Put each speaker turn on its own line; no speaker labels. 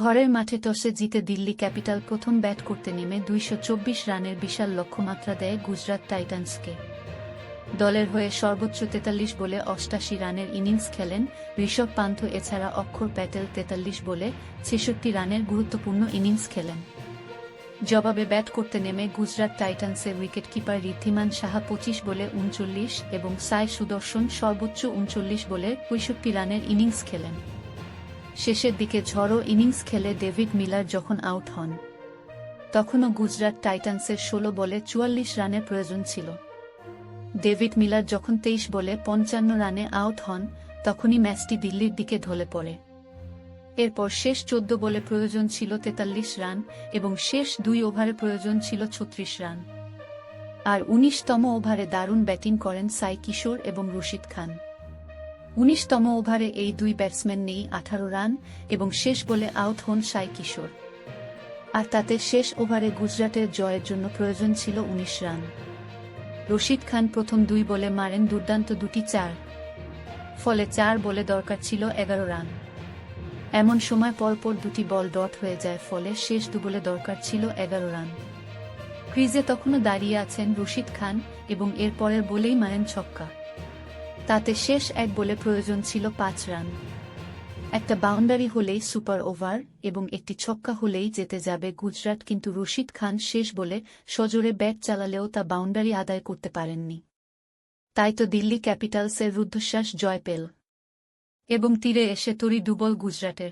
ঘরের মাঠে টসে জিতে দিল্লি ক্যাপিটাল প্রথম ব্যাট করতে নেমে দুইশো চব্বিশ রানের বিশাল লক্ষ্যমাত্রা দেয় গুজরাট টাইটান্সকে। দলের হয়ে সর্বোচ্চ তেতাল্লিশ বলে অষ্টাশি রানের ইনিংস খেলেন ঋষভ পান্থ, এছাড়া অক্ষর প্যাটেল তেতাল্লিশ বলে ছেষট্টি রানের গুরুত্বপূর্ণ ইনিংস খেলেন। জবাবে ব্যাট করতে নেমে গুজরাট টাইটান্সের উইকেটকিপার ঋদ্ধিমান সাহা পঁচিশ বলে উনচল্লিশ এবং সাই সুদর্শন সর্বোচ্চ উনচল্লিশ বলে পঁয়ষট্টি রানের ইনিংস খেলেন। শেষের দিকে ঝড়ো ইনিংস খেলে ডেভিড মিলার যখন আউট হন, তখনও গুজরাট টাইটান্সের ষোলো বলে চুয়াল্লিশ রানের প্রয়োজন ছিল। ডেভিড মিলার যখন তেইশ বলে পঞ্চান্ন রানে আউট হন, তখনই ম্যাচটি দিল্লির দিকে ঢলে পড়ে। এরপর শেষ চোদ্দ বলে প্রয়োজন ছিল তেতাল্লিশ রান এবং শেষ দুই ওভারে প্রয়োজন ছিল ছত্রিশ রান। আর উনিশতম ওভারে দারুণ ব্যাটিং করেন সাই কিশোর এবং রশিদ খান। উনিশতম ওভারে এই দুই ব্যাটসম্যান নেই আঠারো রান এবং শেষ বলে আউট হন সাই কিশোর। আর তাতে শেষ ওভারে গুজরাটের জয়ের জন্য প্রয়োজন ছিল উনিশ রান। রশিদ খান প্রথম দুই বলে মারেন দুর্দান্ত দুটি চার। ফলে চার বলে দরকার ছিল এগারো রান। এমন সময় পরপর দুটি বল ডট হয়ে যায়, ফলে শেষ দু বলে দরকার ছিল এগারো রান। ক্রিজে তখনও দাঁড়িয়ে আছেন রশিদ খান এবং এর পরের বলেই মারেন ছক্কা। তাতে শেষ এক বলে প্রয়োজন ছিল পাঁচ রান। একটা বাউন্ডারি হলেই সুপার ওভার এবং একটি ছক্কা হলেই যেতে যাবে গুজরাট, কিন্তু রশিদ খান শেষ বলে সজোরে ব্যাট চালালেও তা বাউন্ডারি আদায় করতে পারেননি। তাই তো দিল্লি ক্যাপিটালসের রুদ্ধশ্বাস জয় পেল। এবং তীরে এসে তরি ডুবল গুজরাটের।